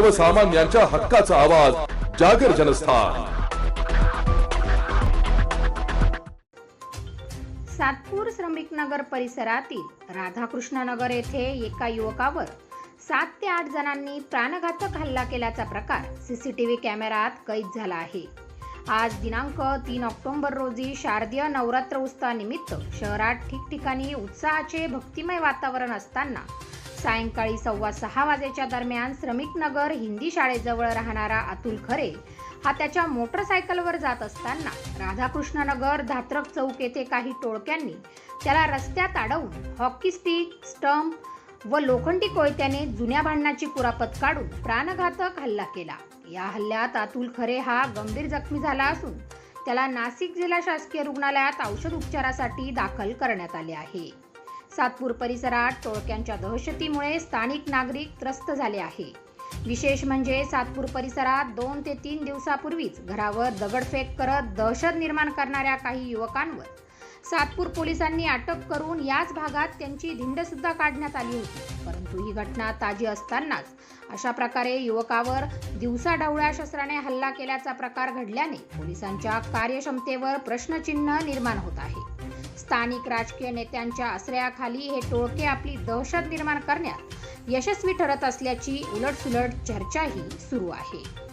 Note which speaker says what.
Speaker 1: सर्वसामान्यांच्या हक्काचा आवाज जागर जनस्थान.
Speaker 2: सातपूर श्रमिक नगर परिसरातील राधाकृष्ण नगर येथे एका युवकावर सात ते आठ जणांनी प्राणघातक हल्ला केल्याचा प्रकार सीसीटीव्ही कॅमेऱ्यात कैद झाला आहे. आज दिनांक तीन ऑक्टोबर रोजी शारदीय नवरात्र उत्सवानिमित्त शहरात ठिकठिकाणी उत्साहाचे भक्तिमय वातावरण असताना सायंकाळी सव्वा सहा वाजेच्या दरम्यान श्रमिक नगर हिंदी शाळेजवळ राहणारा अतुल खरे हा त्याच्या मोटरसायकलवर जात असताना राधाकृष्ण नगर धात्रक चौक येथे काही टोळक्यांनी त्याला रस्त्यात अडवून हॉकी स्टिक स्टंप व लोखंडी कोयत्याने जुन्या भांडणाची कुरापत काढून प्राणघातक हल्ला केला. या हल्ल्यात अतुल खरे हा गंभीर जखमी झाला असून त्याला नाशिक जिल्हा शासकीय रुग्णालयात औषध उपचारासाठी दाखल करण्यात आले आहे. सातपूर परिसरात टोळक्यांच्या दहशतीमुळे स्थानिक नागरिक त्रस्त झाले आहे. विशेष म्हणजे सातपूर परिसरात दोन ते तीन दिवसापूर्वीच घरावर दगडफेक करत दहशत निर्माण करणाऱ्या काही युवकांवर सातपूर पोलिसांनी अटक करून याच भागात त्यांची धिंडसुद्धा काढण्यात आली होती. परंतु ही घटना ताजी असतानाच अशा प्रकारे युवकावर दिवसाढवळ्या शस्त्राने हल्ला केल्याचा प्रकार घडल्याने पोलिसांच्या कार्यक्षमतेवर प्रश्नचिन्ह निर्माण होत आहे. स्थानिक राजकीय नेत्यांच्या आश्रयाखाली हे टोळके आपली दहशत निर्माण करण्यात यशस्वी ठरत असल्याची उलटसुलट चर्चाही सुरू आहे.